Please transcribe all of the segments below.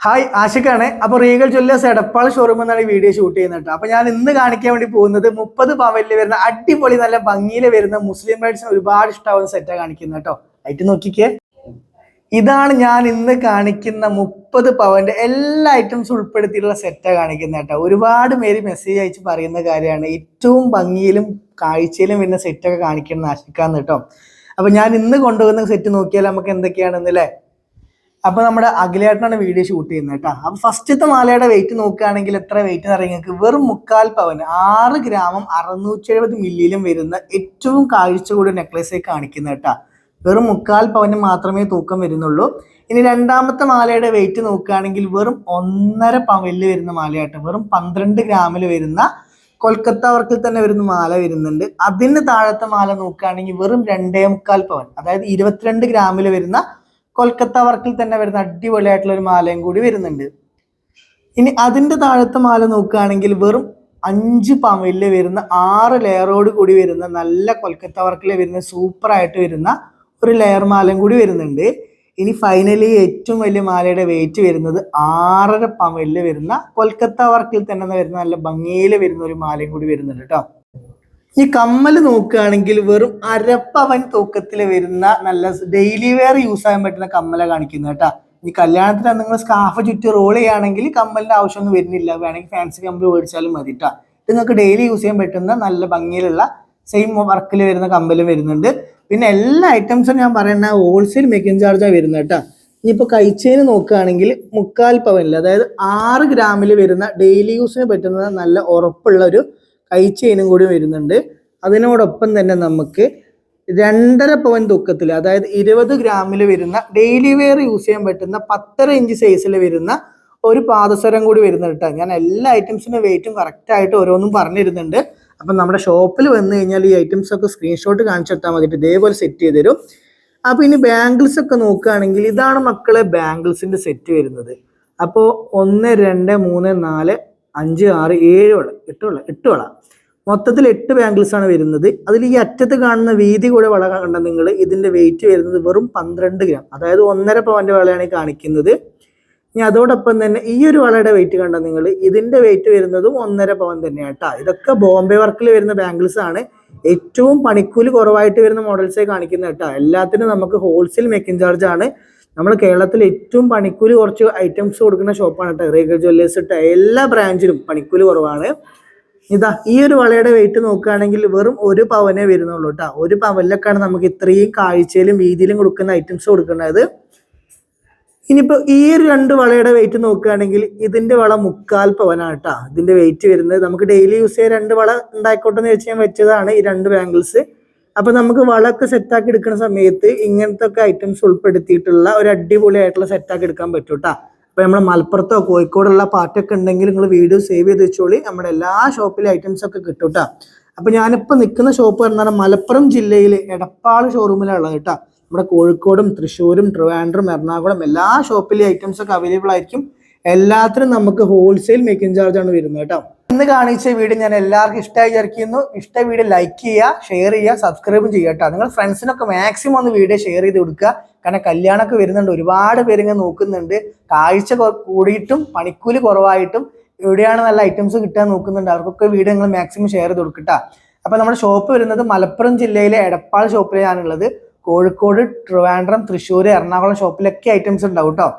Hi ആഷിഖാണ് അപ്പൊ Regal Jewellers Edappal showroom എന്നാണ് ഈ വീഡിയോ ഷൂട്ട് ചെയ്യുന്നത് അപ്പോൾ അപ്പൊ ഞാൻ ഇന്ന് കാണിക്കാൻ വേണ്ടി പോകുന്നത് മുപ്പത് പവനിൽ വരുന്ന അടിപൊളി നല്ല ഭംഗിയിൽ വരുന്ന മുസ്ലിം ബ്രൈഡ്സിന് ഒരുപാട് ഇഷ്ടമാവുന്ന സെറ്റാണ് കാണിക്കുന്നത് കേട്ടോ ആയിട്ട് നോക്കിക്കേ. ഇതാണ് ഞാൻ ഇന്ന് കാണിക്കുന്ന മുപ്പത് പവന്റെ എല്ലാ ഐറ്റംസും ഉൾപ്പെടുത്തിയിട്ടുള്ള സെറ്റാണ് കാണിക്കുന്നത് കേട്ടോ ഒരുപാട് പേര് മെസ്സേജ് അയച്ച് പറയുന്ന കാര്യമാണ്. ഏറ്റവും ഭംഗിയിലും കാഴ്ചയിലും വരുന്ന സെറ്റൊക്കെ കാണിക്കണം ആശിക്കാന്ന് കേട്ടോ അപ്പൊ ഞാൻ ഇന്ന് കൊണ്ടുവന്ന സെറ്റ് നോക്കിയാൽ നമുക്ക് എന്തൊക്കെയാണെന്നല്ലേ അപ്പൊ നമ്മുടെ അഖിലേട്ടനാണ് വീഡിയോ ഷൂട്ട് ചെയ്യുന്നത് കേട്ടോ. അപ്പൊ ഫസ്റ്റത്തെ മാലയുടെ വെയിറ്റ് നോക്കുകയാണെങ്കിൽ എത്ര വെയിറ്റ് എന്ന് പറയുന്നത് വെറും മുക്കാൽ പവൻ ആറ് ഗ്രാമം അറുന്നൂറ്റി എഴുപത് മില്ലിയിലും വരുന്ന ഏറ്റവും കാഴ്ച കൂടിയ നെക്ലേസ് കാണിക്കുന്നത് കേട്ടോ. വെറും മുക്കാൽ പവന് മാത്രമേ തൂക്കം വരുന്നുള്ളൂ. ഇനി രണ്ടാമത്തെ മാലയുടെ വെയിറ്റ് നോക്കുകയാണെങ്കിൽ വെറും ഒന്നര പവനിൽ വരുന്ന മാലയാട്ടോ വെറും പന്ത്രണ്ട് ഗ്രാമിൽ വരുന്ന കൊൽക്കത്ത വർക്കിൽ തന്നെ വരുന്ന മാല വരുന്നുണ്ട്. അതിന് താഴത്തെ മാല നോക്കുകയാണെങ്കിൽ വെറും രണ്ടേ മുക്കാൽ പവൻ അതായത് ഇരുപത്തിരണ്ട് ഗ്രാമിൽ വരുന്ന കൊൽക്കത്ത വർക്കിൽ തന്നെ വരുന്ന അടിപൊളിയായിട്ടുള്ള ഒരു മാലയും കൂടി വരുന്നുണ്ട്. ഇനി അതിന്റെ താഴത്തെ മാല നോക്കുകയാണെങ്കിൽ വെറും അഞ്ച് പവനിൽ വരുന്ന ആറ് ലെയറോട് കൂടി വരുന്ന നല്ല കൊൽക്കത്ത വർക്കിൽ വരുന്ന സൂപ്പർ ആയിട്ട് വരുന്ന ഒരു ലെയർ മാലയും കൂടി വരുന്നുണ്ട്. ഇനി ഫൈനലി ഏറ്റവും വലിയ മാലയുടെ വെയിറ്റ് വരുന്നത് ആറര പവനിൽ വരുന്ന കൊൽക്കത്ത വർക്കിൽ തന്നെ വരുന്ന നല്ല ഭംഗിയിൽ വരുന്ന ഒരു മാലയും കൂടി വരുന്നുണ്ട് കേട്ടോ. ഈ കമ്മൽ നോക്കുകയാണെങ്കിൽ വെറും അരപ്പവൻ തൂക്കത്തിൽ വരുന്ന നല്ല ഡെയിലി വെയർ യൂസ് ചെയ്യാൻ പറ്റുന്ന കമ്മല കാണിക്കുന്നത് കേട്ടോ. ഈ കല്യാണത്തിന് നിങ്ങൾ സ്കാഫ് ചുറ്റി റോൾ ചെയ്യുകയാണെങ്കിൽ കമ്മലിന്റെ ആവശ്യമൊന്നും വരുന്നില്ല. വേണമെങ്കിൽ ഫാൻസി കമ്മൽ മേടിച്ചാലും മതി കേട്ടോ ഇത് നിങ്ങൾക്ക് ഡെയിലി യൂസ് ചെയ്യാൻ പറ്റുന്ന നല്ല ഭംഗിയിലുള്ള സെയിം വർക്കിൽ വരുന്ന കമ്പലും വരുന്നുണ്ട്. പിന്നെ എല്ലാ ഐറ്റംസും ഞാൻ പറയുന്ന ഹോൾസെയിൽ മേക്കിംഗ് ചാർജാണ് വരുന്നത് കേട്ടോ ഇനിയിപ്പോൾ കഴിച്ചതിന് നോക്കുകയാണെങ്കിൽ മുക്കാൽ പവനിൽ അതായത് ആറ് ഗ്രാമിൽ വരുന്ന ഡെയിലി യൂസിന് പറ്റുന്ന നല്ല ഉറപ്പുള്ള ഒരു കൈ ചെയിനും കൂടി വരുന്നുണ്ട്. അതിനോടൊപ്പം തന്നെ നമുക്ക് രണ്ടര പവൻ തൂക്കത്തിൽ അതായത് ഇരുപത് ഗ്രാമിൽ വരുന്ന ഡെയിലി വെയർ യൂസ് ചെയ്യാൻ പറ്റുന്ന പത്തര ഇഞ്ച് സൈസിൽ വരുന്ന ഒരു പാദസരം കൂടി വരുന്നുണ്ട് ഞാൻ എല്ലാ ഐറ്റംസിന്റെ വെയിറ്റും കറക്റ്റായിട്ട് ഓരോന്നും പറഞ്ഞിരുന്നുണ്ട്. അപ്പം നമ്മുടെ ഷോപ്പിൽ വന്നു കഴിഞ്ഞാൽ ഈ ഐറ്റംസ് ഒക്കെ സ്ക്രീൻഷോട്ട് കാണിച്ചെടുത്താൽ മതിയിട്ട് ഇതേപോലെ സെറ്റ് ചെയ്ത് തരും. അപ്പോൾ ഇനി ബാംഗിൾസ് ഒക്കെ നോക്കുകയാണെങ്കിൽ ഇതാണ് മക്കളെ ബാംഗിൾസിന്റെ സെറ്റ് വരുന്നത്. അപ്പോൾ ഒന്ന് രണ്ട് മൂന്ന് നാല് അഞ്ച് ആറ് ഏഴ് വള എട്ട് വള മൊത്തത്തിൽ എട്ട് ബാംഗിൾസ് ആണ് വരുന്നത്. അതിൽ ഈ അറ്റത്ത് കാണുന്ന വീതി കൂടെ വള കണ്ട നിങ്ങൾ ഇതിന്റെ വെയിറ്റ് വരുന്നത് വെറും പന്ത്രണ്ട് ഗ്രാം അതായത് ഒന്നര പവന്റെ വളയാണ് ഈ കാണിക്കുന്നത്. ഇനി അതോടൊപ്പം തന്നെ ഈ ഒരു വളയുടെ വെയിറ്റ് കണ്ട നിങ്ങൾ ഇതിന്റെ വെയിറ്റ് വരുന്നതും ഒന്നര പവൻ തന്നെയാണ് കേട്ടോ ഇതൊക്കെ ബോംബെ വർക്കിൽ വരുന്ന ബാംഗിൾസ് ആണ്. ഏറ്റവും പണിക്കൂലി കുറവായിട്ട് വരുന്ന മോഡൽസേ കാണിക്കുന്നത് കേട്ടോ എല്ലാത്തിനും നമുക്ക് ഹോൾസെയിൽ മേക്കിംഗ് ചാർജ് ആണ്. നമ്മൾ കേരളത്തിൽ ഏറ്റവും പണിക്കൂലി കുറച്ച് ഐറ്റംസ് കൊടുക്കുന്ന ഷോപ്പാണ് കേട്ടോ റേഗൽ ജ്വല്ലേഴ്സ് എല്ലാ ബ്രാഞ്ചിലും പണിക്കൂലി കുറവാണ്. ഇതാ ഈ ഒരു വളയുടെ വെയിറ്റ് നോക്കുകയാണെങ്കിൽ വെറും ഒരു പവനേ വരുന്നുള്ളൂ കേട്ടോ ഒരു പവനിലൊക്കെയാണ് നമുക്ക് ഇത്രയും കാഴ്ചയിലും വീതിയിലും കൊടുക്കുന്ന ഐറ്റംസ് കൊടുക്കുന്നത്. ഇനിയിപ്പോ ഈ ഒരു രണ്ട് വളയുടെ വെയിറ്റ് നോക്കുകയാണെങ്കിൽ ഇതിന്റെ വള മുക്കാൽ പവനാണ് കേട്ടോ ഇതിന്റെ വെയിറ്റ് വരുന്നത് നമുക്ക് ഡെയിലി യൂസ് ചെയ്യാൻ രണ്ട് വള ഉണ്ടായിക്കോട്ടെ എന്ന് വെച്ച് വെച്ചതാണ് ഈ രണ്ട് ബാംഗിൾസ് അപ്പൊ നമുക്ക് വളമൊക്കെ സെറ്റാക്കി എടുക്കുന്ന സമയത്ത് ഇങ്ങനത്തെ ഒക്കെ ഐറ്റംസ് ഉൾപ്പെടുത്തിയിട്ടുള്ള ഒരു അടിപൊളിയായിട്ടുള്ള സെറ്റാക്കി എടുക്കാൻ പറ്റും കേട്ടോ അപ്പൊ നമ്മൾ മലപ്പുറത്തോ കോഴിക്കോടുള്ള പാർട്ടിയൊക്കെ ഉണ്ടെങ്കിൽ നിങ്ങൾ വീഡിയോ സേവ് ചെയ്ത് വെച്ചോളി. നമ്മുടെ എല്ലാ ഷോപ്പിലെ ഐറ്റംസ് ഒക്കെ കിട്ടും കേട്ടോ. അപ്പൊ ഞാനിപ്പോ നിൽക്കുന്ന ഷോപ്പ് എന്ന് പറഞ്ഞാൽ മലപ്പുറം ജില്ലയിൽ എടപ്പാൾ ഷോറൂമിലാണ് ഉള്ളത് കേട്ടോ. നമ്മുടെ കോഴിക്കോടും തൃശ്ശൂരും ട്രിവാൻഡ്രം എറണാകുളം എല്ലാ ഷോപ്പിലെ ഐറ്റംസ് ഒക്കെ അവൈലബിൾ ആയിരിക്കും. എല്ലാത്തിനും നമുക്ക് ഹോൾസെയിൽ മേക്കിംഗ് ചാർജ് ആണ് വരുന്നത് കേട്ടോ. ഇന്ന് കാണിച്ച വീഡിയോ ഞാൻ എല്ലാവർക്കും ഇഷ്ടമായി വിചാരിക്കുന്നു. ഇഷ്ട വീഡിയോ ലൈക്ക് ചെയ്യുക ഷെയർ ചെയ്യുക സബ്സ്ക്രൈബും ചെയ്യുക കേട്ടോ നിങ്ങൾ ഫ്രണ്ട്സിനൊക്കെ മാക്സിമം ഒന്ന് വീഡിയോ ഷെയർ ചെയ്ത് കൊടുക്കുക. കാരണം കല്യാണമൊക്കെ വരുന്നുണ്ട് ഒരുപാട് പേര് ഇങ്ങനെ നോക്കുന്നുണ്ട്. കാഴ്ച കൂടിയിട്ടും പണിക്കൂലി കുറവായിട്ടും എവിടെയാണ് നല്ല ഐറ്റംസ് കിട്ടാൻ നോക്കുന്നുണ്ട്. അവർക്കൊക്കെ വീഡിയോ നിങ്ങൾ മാക്സിമം ഷെയർ ചെയ്ത് കൊടുക്കട്ടോ അപ്പൊ നമ്മുടെ ഷോപ്പ് വരുന്നത് മലപ്പുറം ജില്ലയിലെ എടപ്പാൾ ഷോപ്പിലാണുള്ളത് കോഴിക്കോട് ട്രിവാൻഡ്രം തൃശ്ശൂർ എറണാകുളം ഷോപ്പിലൊക്കെ ഐറ്റംസ് ഉണ്ടാവും കേട്ടോ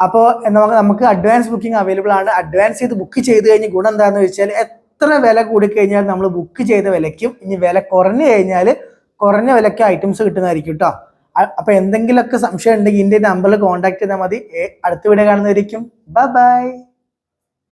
അപ്പോൾ നമുക്ക് നമുക്ക് അഡ്വാൻസ് ബുക്കിംഗ് അവൈലബിൾ ആണ്. അഡ്വാൻസ് ചെയ്ത് ബുക്ക് ചെയ്ത് കഴിഞ്ഞ് ഗുണം എന്താണെന്ന് വെച്ചാൽ എത്ര വില കൂടി കഴിഞ്ഞാൽ നമ്മൾ ബുക്ക് ചെയ്ത വിലയ്ക്കും ഇനി വില കുറഞ്ഞു കഴിഞ്ഞാൽ കുറഞ്ഞ വിലയ്ക്ക് ഐറ്റംസ് കിട്ടുന്നതായിരിക്കും കേട്ടോ അപ്പൊ എന്തെങ്കിലുമൊക്കെ സംശയം ഉണ്ടെങ്കിൽ ഇതിന്റെ നമ്പറിൽ കോൺടാക്ട് ചെയ്താൽ മതി. അടുത്ത വീഡിയോ കാണുന്നതായിരിക്കും ബൈ ബൈ